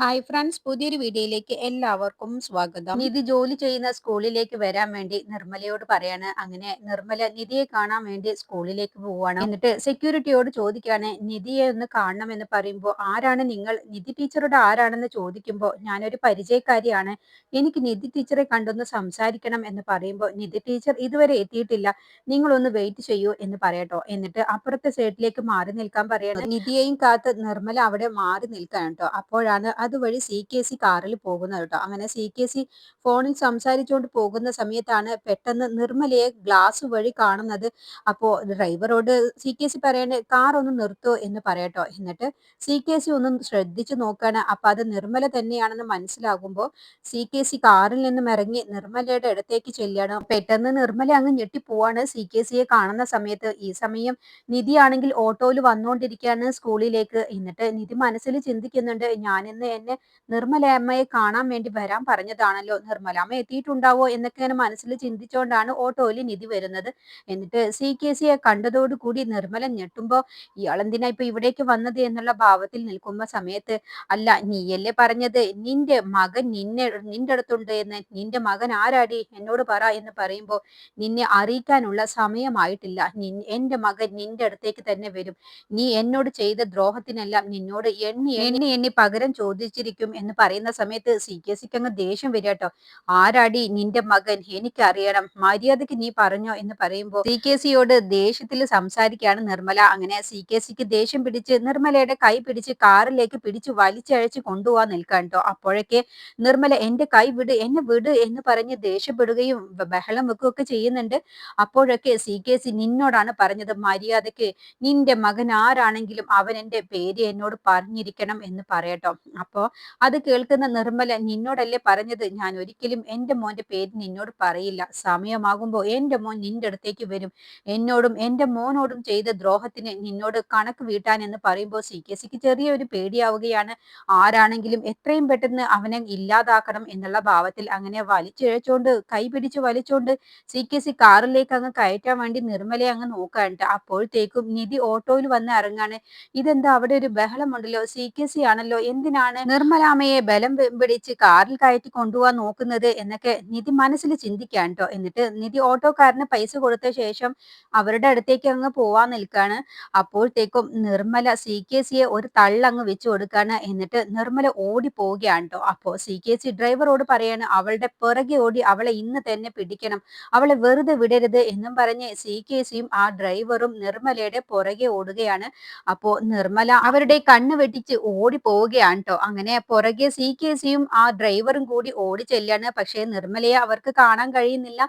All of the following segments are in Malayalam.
ഹായ് ഫ്രണ്ട്സ് പുതിയൊരു വീഡിയോയിലേക്ക് എല്ലാവർക്കും സ്വാഗതം. നിധി ജോലി ചെയ്യുന്ന സ്കൂളിലേക്ക് വരാൻ വേണ്ടി നിർമ്മലയോട് പറയാണ്. അങ്ങനെ നിർമ്മല നിധിയെ കാണാൻ വേണ്ടി സ്കൂളിലേക്ക് പോവാണ് എന്നിട്ട് സെക്യൂരിറ്റിയോട് ചോദിക്കാണ് നിധിയെ ഒന്ന് കാണണം എന്ന് പറയുമ്പോൾ ആരാണ് നിങ്ങൾ? നിധി ടീച്ചറുടെ ആരാണെന്ന് ചോദിക്കുമ്പോൾ ഞാനൊരു പരിചയക്കാരിയാണ്. എനിക്ക് നിധി ടീച്ചറെ കണ്ടൊന്ന് സംസാരിക്കണം എന്ന് പറയുമ്പോൾ നിധി ടീച്ചർ ഇതുവരെ എത്തിയിട്ടില്ല. നിങ്ങളൊന്ന് വെയിറ്റ് ചെയ്യൂ എന്ന് പറയട്ടോ. എന്നിട്ട് അപ്പുറത്തെ സൈഡിലേക്ക് മാറി നിൽക്കാൻ പറയണം. നിധിയെയും കാത്ത് നിർമ്മല അവിടെ മാറി നിൽക്കാൻ കേട്ടോ അപ്പോഴാണ് അതുവഴി സി കെ സി കാറിൽ പോകുന്നത് കേട്ടോ. അങ്ങനെ സി കെ സി ഫോണിൽ സംസാരിച്ചുകൊണ്ട് പോകുന്ന സമയത്താണ് പെട്ടെന്ന് നിർമ്മലയെ ഗ്ലാസ് വഴി കാണുന്നത്. അപ്പോൾ ഡ്രൈവറോട് സി കെ സി പറയണേ കാർ ഒന്ന് നിർത്തോ എന്ന് പറയട്ടോ. എന്നിട്ട് സി കെ സി ഒന്ന് ശ്രദ്ധിച്ചു നോക്കാണ്. അപ്പൊ അത് നിർമ്മല തന്നെയാണെന്ന് മനസ്സിലാകുമ്പോൾ സി കെ സി കാറിൽ നിന്നും ഇറങ്ങി നിർമ്മലയുടെ അടുത്തേക്ക് ചെല്ലുകയാണ്. പെട്ടെന്ന് നിർമ്മല അങ്ങ് ഞെട്ടിപ്പോവാണ്. സി കെ സിയെ കാണുന്ന സമയത്ത് ഈ സമയം നിധിയാണെങ്കിൽ ഓട്ടോയിൽ വന്നുകൊണ്ടിരിക്കുകയാണ് സ്കൂളിലേക്ക്. എന്നിട്ട് നിധി മനസ്സിൽ ചിന്തിക്കുന്നുണ്ട് ഞാനിന്ന് എന്നെ നിർമ്മലാമ്മയെ കാണാൻ വേണ്ടി വരാൻ പറഞ്ഞതാണല്ലോ. നിർമ്മലാമ്മ എത്തിയിട്ടുണ്ടാവോ എന്നൊക്കെ ഇങ്ങനെ മനസ്സിൽ ചിന്തിച്ചുകൊണ്ടാണ് ഓട്ടോയിൽ നിധി വരുന്നത്. എന്നിട്ട് സി കെ സിയെ കണ്ടതോടുകൂടി നിർമ്മല ഞെട്ടുമ്പോ ഇയാളെന്തിനാ ഇപ്പൊ ഇവിടേക്ക് വന്നത്? എന്നുള്ള ഭാവത്തിൽ നിൽക്കുന്ന സമയത്ത് അല്ല നീയല്ലേ പറഞ്ഞത്? നിന്റെ മകൻ നിന്നെ നിന്റെ അടുത്തുണ്ട് എന്ന്. നിന്റെ മകൻ ആരാടി? എന്നോട് പറ എന്ന് പറയുമ്പോ നിന്നെ അറിയിക്കാനുള്ള സമയമായിട്ടില്ല. എന്റെ മകൻ നിന്റെ അടുത്തേക്ക് തന്നെ വരും. നീ എന്നോട് ചെയ്ത ദ്രോഹത്തിനെല്ലാം നിന്നോട് എണ്ണി എണ്ണി എണ്ണി പകരം ചോദിച്ചിരിക്കും എന്ന് പറയുന്ന സമയത്ത് സി കെ സിക്ക് അങ്ങ് ദേഷ്യം വരിക കേട്ടോ ആരാടി നിന്റെ മകൻ? എനിക്കറിയണം. മര്യാദയ്ക്ക് നീ പറഞ്ഞോ എന്ന് പറയുമ്പോൾ സി കെ സിയോട് ദേഷ്യത്തിൽ സംസാരിക്കുകയാണ് നിർമ്മല. അങ്ങനെ സി കെ സിക്ക് ദേഷ്യം പിടിച്ച് നിർമ്മലയുടെ കൈ പിടിച്ച് കാറിലേക്ക് പിടിച്ച് വലിച്ചഴച്ച് കൊണ്ടുപോകാൻ നിൽക്കാൻ കേട്ടോ അപ്പോഴൊക്കെ നിർമ്മല എന്റെ കൈ വിട് എന്നെ വിട് എന്ന് പറഞ്ഞ് ദേഷ്യപ്പെടുകയും ബഹളം വെക്കുകയൊക്കെ ചെയ്യുന്നുണ്ട്. അപ്പോഴൊക്കെ സി കെ സി നിന്നോടാണ് പറഞ്ഞത് മര്യാദയ്ക്ക് നിന്റെ മകൻ ആരാണെങ്കിലും അവൻ എന്റെ പേര് എന്നോട് പറഞ്ഞിരിക്കണം എന്ന് പറയട്ടോ അപ്പോ അത് കേൾക്കുന്ന നിർമ്മല നിന്നോടല്ലേ പറഞ്ഞത്? ഞാൻ ഒരിക്കലും എന്റെ മോന്റെ പേര് നിന്നോട് പറയില്ല. സമയമാകുമ്പോൾ എന്റെ മോൻ നിന്റെ അടുത്തേക്ക് വരും. എന്നോടും എന്റെ മോനോടും ചെയ്ത ദ്രോഹത്തിന് നിന്നോട് കണക്ക് വീട്ടാൻ എന്ന് പറയുമ്പോൾ സി കെ സിക്ക് ചെറിയൊരു പേടിയാവുകയാണ്. ആരാണെങ്കിലും എത്രയും പെട്ടെന്ന് അവനെ ഇല്ലാതാക്കണം എന്നുള്ള ഭാവത്തിൽ അങ്ങനെ വലിച്ചിഴച്ചോണ്ട് കൈ പിടിച്ച് വലിച്ചോണ്ട് സി കെ സി കാറിലേക്ക് അങ്ങ് കയറ്റാൻ വേണ്ടി നിർമ്മലയെ അങ്ങ് നോക്കാനുണ്ട് അപ്പോഴത്തേക്കും നിധി ഓട്ടോയിൽ വന്ന് ഇറങ്ങാണ്. ഇതെന്താ അവിടെ ഒരു ബഹളമുണ്ടല്ലോ സി കെ സി ആണല്ലോ? എന്തിനാണ് നിർമ്മലാമയെ ബലം പിടിച്ച് കാറിൽ കയറ്റി കൊണ്ടുപോകാൻ നോക്കുന്നത് എന്നൊക്കെ നിധി മനസ്സിൽ ചിന്തിക്കാൻ കേട്ടോ എന്നിട്ട് നിധി ഓട്ടോക്കാരന് പൈസ കൊടുത്ത ശേഷം അവരുടെ അടുത്തേക്ക് അങ്ങ് പോവാൻ നിൽക്കാണ്. അപ്പോഴത്തേക്കും നിർമ്മല സി കെ സിയെ ഒരു തള്ളങ്ങ് വെച്ചു കൊടുക്കാണ്. എന്നിട്ട് നിർമ്മല ഓടി പോവുകയാണ് കേട്ടോ അപ്പോ സി കെ സി ഡ്രൈവറോട് പറയാണ് അവളുടെ പിറകെ ഓടി അവളെ ഇന്ന് തന്നെ പിടിക്കണം. അവളെ വെറുതെ വിടരുത് എന്നും പറഞ്ഞ് സി കെ സിയും ആ ഡ്രൈവറും നിർമ്മലയുടെ പുറകെ ഓടുകയാണ്. അപ്പോ നിർമ്മല അവരുടെ കണ്ണ് വെട്ടിച്ച് ഓടി പോവുകയാണ് കേട്ടോ അങ്ങനെ പുറകെ സി കെ സിയും ആ ഡ്രൈവറും കൂടി ഓടി ചെല്ലാണ് പക്ഷേ നിർമ്മലയെ അവർക്ക് കാണാൻ കഴിയുന്നില്ല.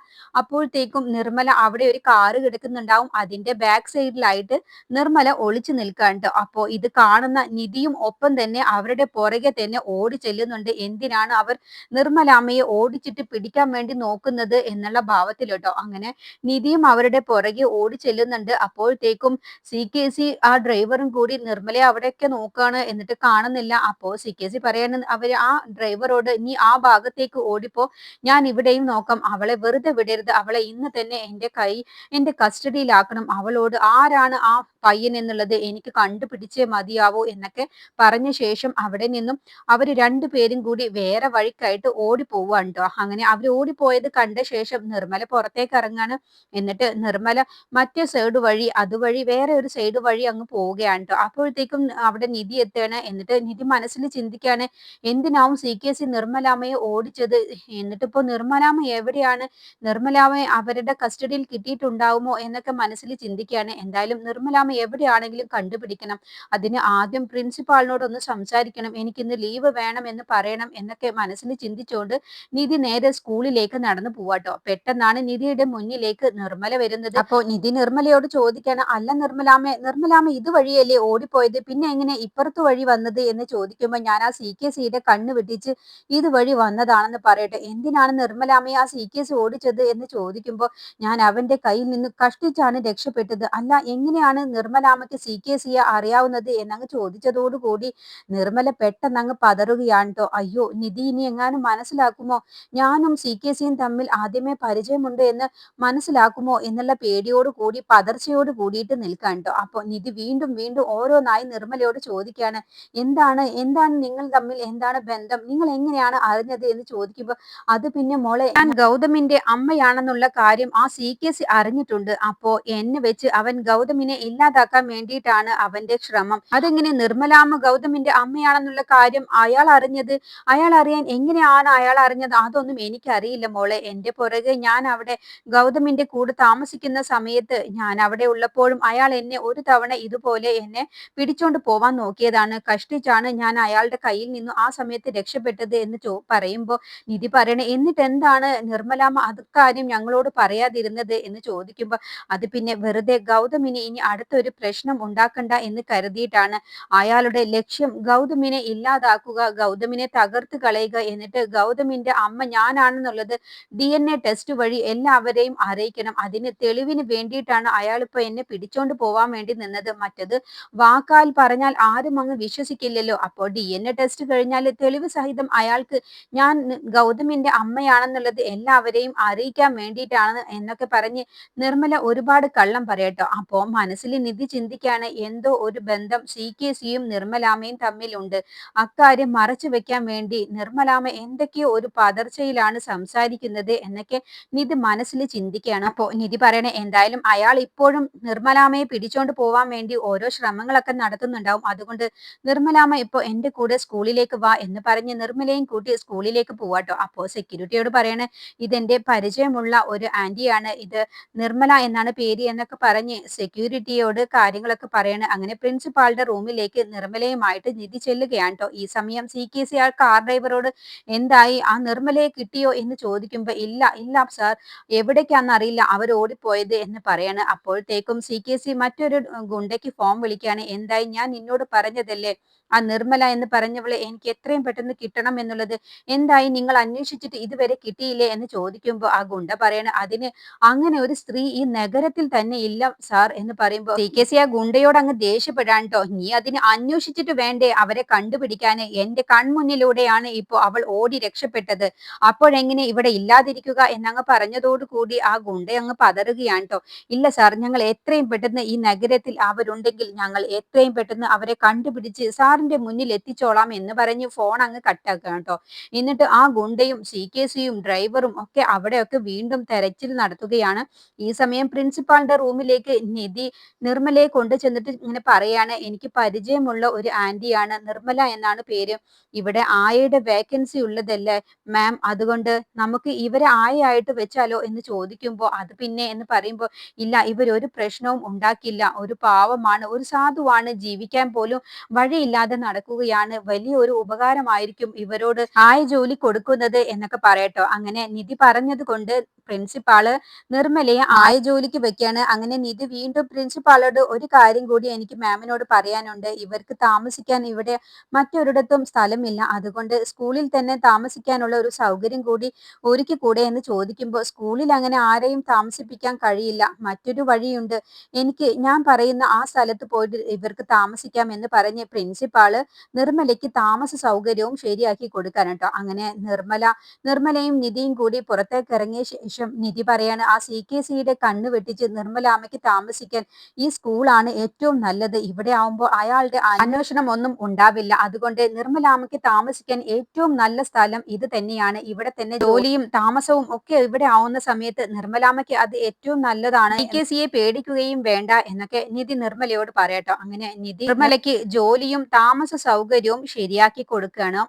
അപ്പോഴത്തേക്കും നിർമ്മല അവിടെ ഒരു കാറ് കിടക്കുന്നുണ്ടാവും. അതിന്റെ ബാക്ക് സൈഡിലായിട്ട് നിർമ്മല ഒളിച്ചു നിൽക്കാണ്ട് അപ്പോ ഇത് കാണുന്ന നിധിയും ഒപ്പം തന്നെ അവരുടെ പുറകെ തന്നെ ഓടി ചെല്ലുന്നുണ്ട്. എന്തിനാണ് അവർ നിർമ്മലാമ്മയെ ഓടിച്ചിട്ട് പിടിക്കാൻ വേണ്ടി നോക്കുന്നത് എന്നുള്ള ഭാവത്തിലോട്ടോ അങ്ങനെ നിധിയും അവരുടെ പുറകെ ഓടി ചെല്ലുന്നുണ്ട്. അപ്പോഴത്തേക്കും സി കെ സി ആ ഡ്രൈവറും കൂടി നിർമ്മലയെ അവിടെയൊക്കെ നോക്കുകയാണ്. എന്നിട്ട് കാണുന്നില്ല. അപ്പോ സി കെ സി പറയാണ് അവർ ആ ഡ്രൈവറോട് നീ ആ ഭാഗത്തേക്ക് ഓടിപ്പോ. ഞാൻ ഇവിടെയും നോക്കാം. അവളെ വെറുതെ വിടരുത്. അവളെ ഇന്ന് തന്നെ എന്റെ കൈ എന്റെ കസ്റ്റഡിയിലാക്കണം. അവളോട് ആരാണ് ആ പയ്യൻ എന്നുള്ളത് എനിക്ക് കണ്ടുപിടിച്ചേ മതിയാവൂ എന്നൊക്കെ പറഞ്ഞ ശേഷം അവിടെ നിന്നും അവർ രണ്ടുപേരും കൂടി വേറെ വഴിക്കായിട്ട് ഓടി കേട്ടോ അങ്ങനെ അവർ ഓടിപ്പോയത് കണ്ട ശേഷം നിർമ്മല പുറത്തേക്ക് ഇറങ്ങാണ്. എന്നിട്ട് നിർമ്മല മറ്റേ സൈഡ് വഴി അതുവഴി വേറെ ഒരു സൈഡ് വഴി അങ്ങ് പോവുകയാണ് കേട്ടോ അപ്പോഴത്തേക്കും അവിടെ നിധി എത്തുകയാണ്. എന്നിട്ട് നിധി മനസ്സിൽ ചിന്തിക്കുകയാണ് എന്തിനാവും സി കെ സി നിർമ്മലാമയെ ഓടിച്ചത്? എന്നിട്ടിപ്പോ നിർമ്മലാമ എവിടെയാണ്? നിർമ്മലാമയെ അവരുടെ കസ്റ്റഡിയിൽ കിട്ടിയിട്ടുണ്ടാവുമോ എന്നൊക്കെ മനസ്സിൽ ചിന്തിക്കുകയാണ് എന്തായാലും നിർമ്മലാമ എവിടെയാണെങ്കിലും കണ്ടുപിടിക്കണം. അതിന് ആദ്യം പ്രിൻസിപ്പാളിനോടൊന്ന് സംസാരിക്കണം. എനിക്കിന്ന് ലീവ് വേണം എന്ന് പറയണം എന്നൊക്കെ മനസ്സിൽ ചിന്തിച്ചുകൊണ്ട് നിധി നേരെ സ്കൂളിലേക്ക് നടന്നു പോവാട്ടോ. പെട്ടെന്നാണ് നിധിയുടെ മുന്നിലേക്ക് നിർമ്മല വരുന്നത്. അപ്പോ നിധി നിർമ്മലയോട് ചോദിക്കാണ് അല്ല നിർമ്മലാമ നിർമ്മലാമ ഇതുവഴിയല്ലേ ഓടിപ്പോയത്? പിന്നെ എങ്ങനെ ഇപ്പുറത്തു വഴി വന്നത്? എന്ന് ചോദിക്കുമ്പോൾ ഞാൻ ആ സി കെ സിയുടെ കണ്ണ് വെട്ടിച്ച് ഇതുവഴി വന്നതാണെന്ന് പറയട്ടെ. എന്തിനാണ് നിർമ്മലാമ്മയെ ആ സി കെ സി ഓടിച്ചത് എന്ന് ചോദിക്കുമ്പോൾ ഞാൻ അവന്റെ കയ്യിൽ നിന്ന് കഷ്ടിച്ചാണ് രക്ഷപ്പെട്ടത്. അല്ല എങ്ങനെയാണ് നിർമ്മലാമ്മയ്ക്ക് സി കെ സിയെ അറിയാവുന്നത് എന്നങ്ങ് ചോദിച്ചതോടുകൂടി നിർമ്മല പെട്ടെന്ന് അങ്ങ് പതറുകയാണ് കേട്ടോ അയ്യോ നിധി ഇനി എങ്ങാനും മനസ്സിലാക്കുമോ? ഞാനും സി കെ സിയും തമ്മിൽ ആദ്യമേ പരിചയമുണ്ട് എന്ന് മനസ്സിലാക്കുമോ എന്നുള്ള പേടിയോട് കൂടി പതർച്ചയോട് കൂടിയിട്ട് നിൽക്കാൻ കേട്ടോ അപ്പൊ നിധി വീണ്ടും വീണ്ടും ഓരോന്നായി നിർമ്മലയോട് ചോദിക്കുകയാണ് എന്താണ് എന്താണ് നിങ്ങൾ തമ്മിൽ എന്താണ് ബന്ധം? നിങ്ങൾ എങ്ങനെയാണ് അറിഞ്ഞത് എന്ന് ചോദിക്കുമ്പോൾ അത് പിന്നെ മോളെ ഞാൻ ഗൗതമിന്റെ അമ്മയാണെന്നുള്ള കാര്യം ആ സി കെ സി അറിഞ്ഞിട്ടുണ്ട്. അപ്പോ എന്നെ വെച്ച് അവൻ ഗൗതമിനെ ഇല്ലാതാക്കാൻ വേണ്ടിയിട്ടാണ് അവന്റെ ശ്രമം. അതെങ്ങനെ നിർമ്മലാമ്മ ഗൗതമിന്റെ അമ്മയാണെന്നുള്ള കാര്യം അയാൾ അറിഞ്ഞത്? അയാൾ അറിയാൻ എങ്ങനെയാണ് അയാൾ അറിഞ്ഞത്? അതൊന്നും എനിക്കറിയില്ല മോളെ. എന്റെ പുറകെ ഞാൻ അവിടെ ഗൗതമിന്റെ കൂടെ താമസിക്കുന്ന സമയത്ത് ഞാൻ അവിടെ ഉള്ളപ്പോഴും അയാൾ എന്നെ ഒരു തവണ ഇതുപോലെ എന്നെ പിടിച്ചോണ്ട് പോവാൻ നോക്കിയതാണ്. കഷ്ടിച്ചാണ് ഞാൻ അയാളുടെ കയ്യിൽ നിന്നും ആ സമയത്ത് രക്ഷപ്പെട്ടത് എന്ന് ചോ പറയുമ്പോ നിധി പറയണേ എന്നിട്ട് എന്താണ് നിർമ്മലാമ്മ അത് കാര്യം ഞങ്ങളോട് പറയാതിരുന്നത്? എന്ന് ചോദിക്കുമ്പോൾ അത് പിന്നെ വെറുതെ ഗൗതമിന് ഇനി അടുത്തൊരു പ്രശ്നം ഉണ്ടാക്കണ്ട എന്ന് കരുതിയിട്ടാണ് അയാളുടെ ലക്ഷ്യം ഗൗതമിനെ ഇല്ലാതാക്കുക ഗൗതമിനെ തകർത്ത് കളയുക. എന്നിട്ട് ഗൗതമിന്റെ അമ്മ ഞാനാണെന്നുള്ളത് ഡി എൻ എ ടെസ്റ്റ് വഴി എല്ലാവരെയും അറിയിക്കണം. അതിന് തെളിവിന് വേണ്ടിയിട്ടാണ് അയാൾ ഇപ്പൊ എന്നെ പിടിച്ചോണ്ട് പോവാൻ വേണ്ടി നിന്നത്. മറ്റത് വാക്കാൽ പറഞ്ഞാൽ ആരും അങ്ങ് വിശ്വസിക്കില്ലല്ലോ. അപ്പോൾ ഡി എൻ എ ടെസ്റ്റ് കഴിഞ്ഞാൽ തെളിവ് സഹിതം അയാൾക്ക് ഞാൻ ഗൗതമിന്റെ അമ്മയാണെന്നുള്ളത് എല്ലാവരെയും അറിയിക്കാൻ വേണ്ടിയിട്ടാണ് എന്നൊക്കെ പറഞ്ഞ് നിർമ്മല ഒരുപാട് കള്ളം പറയട്ടോ. അപ്പോ മനസ്സിൽ നിധി ചിന്തിക്കാണ് എന്തോ ഒരു ബന്ധം സി കെ സിയും നിർമ്മലാമയും തമ്മിലുണ്ട്. അക്കാര്യം മറച്ചു വെക്കാൻ വേണ്ടി നിർമ്മലാമ എന്തൊക്കെയോ ഒരു പതർച്ചയിലാണ് സംസാരിക്കുന്നത് എന്നൊക്കെ നിധി മനസ്സിൽ ചിന്തിക്കുകയാണ്. അപ്പോ നിധി പറയണേ എന്തായാലും അയാൾ ഇപ്പോഴും നിർമ്മലാമയെ പിടിച്ചോണ്ട് പോവാൻ വേണ്ടി ഓരോ ശ്രമങ്ങളൊക്കെ നടത്തുന്നുണ്ടാവും. അതുകൊണ്ട് നിർമ്മലാമ ഇപ്പോ എന്റെ കൂടെ സ്കൂളിലേക്ക് വാ എന്ന് പറഞ്ഞ് നിർമ്മലയും കൂട്ടി സ്കൂളിലേക്ക് പോവാട്ടോ. അപ്പോ സെക്യൂരിറ്റിയോട് പറയണേ ഇതെന്റെ പരിചയമുള്ള ഒരു ആന്റിയാണ് ഇത്. നിർമ്മല എന്നാണ് പേര് എന്നൊക്കെ പറഞ്ഞ് സെക്യൂരിറ്റിയോട് കാര്യങ്ങളൊക്കെ പറയണേ. അങ്ങനെ പ്രിൻസിപ്പാളുടെ റൂമിലേക്ക് നിർമ്മലയുമായിട്ട് നിധി ചെല്ലുകയാണ് കേട്ടോ ഈ സമയം സി കെ സി ആ കാർ ഡ്രൈവറോട് എന്തായി? ആ നിർമ്മലയെ കിട്ടിയോ എന്ന് ചോദിക്കുമ്പോ ഇല്ല ഇല്ല സാർ എവിടേക്കാന്ന് അറിയില്ല. അവർ ഓടിപ്പോയത് എന്ന് പറയാണ്. അപ്പോഴത്തേക്കും സി കെ സി മറ്റൊരു ഗുണ്ടയ്ക്ക് ഫോം വിളിക്കുകയാണ് എന്തായി? ഞാൻ നിന്നോട് പറഞ്ഞതല്ലേ. ആ നിർമ്മല എന്ന് പറഞ്ഞവളെ എനിക്ക് എത്രയും പെട്ടെന്ന് കിട്ടണം എന്നുള്ളത് എന്തായി നിങ്ങൾ അന്വേഷിച്ചിട്ട് ഇതുവരെ കിട്ടിയില്ലേ എന്ന് ചോദിക്കുമ്പോൾ ആ ഗുണ്ട പറയണ അതിന് അങ്ങനെ ഒരു സ്ത്രീ ഈ നഗരത്തിൽ തന്നെ ഇല്ല സാർ എന്ന് പറയുമ്പോൾ സി കെ സി ആ ഗുണ്ടയോട് അങ്ങ് ദേഷ്യപ്പെടാൻ കേട്ടോ നീ അതിന് അന്വേഷിച്ചിട്ട് വേണ്ടേ അവരെ കണ്ടുപിടിക്കാൻ എന്റെ കൺമുന്നിലൂടെയാണ് ഇപ്പോൾ അവൾ ഓടി രക്ഷപ്പെട്ടത്. അപ്പോഴെങ്ങനെ ഇവിടെ ഇല്ലാതിരിക്കുക? എന്നങ്ങ് പറഞ്ഞതോടു കൂടി ആ ഗുണ്ട അങ്ങ് പതറുകയാണ് കേട്ടോ ഇല്ല സാർ ഞങ്ങൾ എത്രയും പെട്ടെന്ന് ഈ നഗരത്തിൽ അവരുണ്ടെങ്കിൽ ഞങ്ങൾ എത്രയും പെട്ടെന്ന് അവരെ കണ്ടുപിടിച്ച് സാറിന്റെ മുന്നിൽ എത്തിച്ചോളാം എന്ന് പറഞ്ഞ് ഫോൺ അങ്ങ് കട്ടാക്കുക കേട്ടോ. എന്നിട്ട് ആ ഗുണ്ടയും സി കെ സിയും ഡ്രൈവറും ഒക്കെ അവിടെയൊക്കെ വീണ്ടും തെരച്ചിൽ നടത്തുകയാണ്. ഈ സമയം പ്രിൻസിപ്പാളിന്റെ റൂമിലേക്ക് നിധി നിർമ്മലയെ കൊണ്ടു ചെന്നിട്ട് ഇങ്ങനെ പറയാണ് എനിക്ക് പരിചയമുള്ള ഒരു ആന്റിയാണ് നിർമ്മല എന്നാണ് പേര്. ഇവിടെ ആയയുടെ വേക്കൻസി ഉള്ളതല്ലേ? മാം അതുകൊണ്ട് നമുക്ക് ഇവരെ ആയയായിട്ട് വെച്ചാലോ? എന്ന് ചോദിക്കുമ്പോൾ അത് പിന്നെ എന്ന് പറയുമ്പോൾ ഇല്ല ഇവരൊരു പ്രശ്നവും ഉണ്ടാക്കില്ല. ഒരു പാവമാണ് ഒരു സാധുവാണ്. ജീവിക്കാൻ പോലും വഴിയില്ലാതെ നടക്കുകയാണ്. വലിയൊരു ഉപകാരമായിരിക്കും ഇവരോട് ആയ ജോലി കൊടുക്കുന്നത് എന്നൊക്കെ പറയട്ടോ. അങ്ങനെ നിധി പറഞ്ഞത് കൊണ്ട് പ്രിൻസിപ്പാൾ നിർമ്മലയെ ആയ ജോലിക്ക് വെക്കാണ്. അങ്ങനെ നിധി വീണ്ടും പ്രിൻസിപ്പാളോട് ഒരു കാര്യം കൂടി എനിക്ക് മാമിനോട് പറയാനുണ്ട്. ഇവർക്ക് താമസിക്കാൻ ഇവിടെ മറ്റൊരിടത്തും സ്ഥലമില്ല. അതുകൊണ്ട് സ്കൂളിൽ തന്നെ താമസിക്കാനുള്ള ഒരു സൗകര്യം കൂടി ഒരുക്കി കൂടെ എന്ന് ചോദിക്കുമ്പോൾ സ്കൂളിൽ അങ്ങനെ ആരെയും താമസിപ്പിക്കാൻ കഴിയില്ല. മറ്റൊരു വഴിയുണ്ട്. എനിക്ക് ഞാൻ പറയുന്ന ആ സ്ഥലത്ത് പോയിട്ട് ഇവർക്ക് താമസിക്കാം എന്ന് പറഞ്ഞ് പ്രിൻസിപ്പാൾ നിർമ്മലയ്ക്ക് താമസ സൗകര്യവും ശരിയാക്കി കൊടുക്കാൻ കേട്ടോ. അങ്ങനെ നിർമ്മല നിർമ്മലയും നിധിയും കൂടി പുറത്തേക്ക് ഇറങ്ങിയ ശേഷം നിധി പറയാണ് ആ സി കെ സിയുടെ കണ്ണ് വെട്ടിച്ച് നിർമ്മല അമ്മയ്ക്ക് താമസിക്കാൻ ഈ സ്കൂളാണ് ഏറ്റവും നല്ലത്. ഇവിടെ ആവുമ്പോൾ അയാളുടെ അന്വേഷണം ഒന്നും ഉണ്ടാവില്ല. അതുകൊണ്ട് നിർമ്മല അമ്മയ്ക്ക് താമസിക്കാൻ ഏറ്റവും നല്ല സ്ഥലം ഇത് തന്നെയാണ്. ഇവിടെ തന്നെ ജോലിയും താമസവും ഒക്കെ ഇവിടെ ആവുന്ന സമയത്ത് നിർമ്മലാമ്മയ്ക്ക് അത് ഏറ്റവും നല്ലതാണ്. സി കെ സിയെ പേടിക്കുകയും വേണ്ട എന്നൊക്കെ നിധി നിർമ്മലയോട് പറയട്ടോ. അങ്ങനെ നിധി നിർമ്മലയ്ക്ക് ജോലിയും താമസ സൗകര്യവും ശരിയാക്കി കൊടുക്കുകയാണ്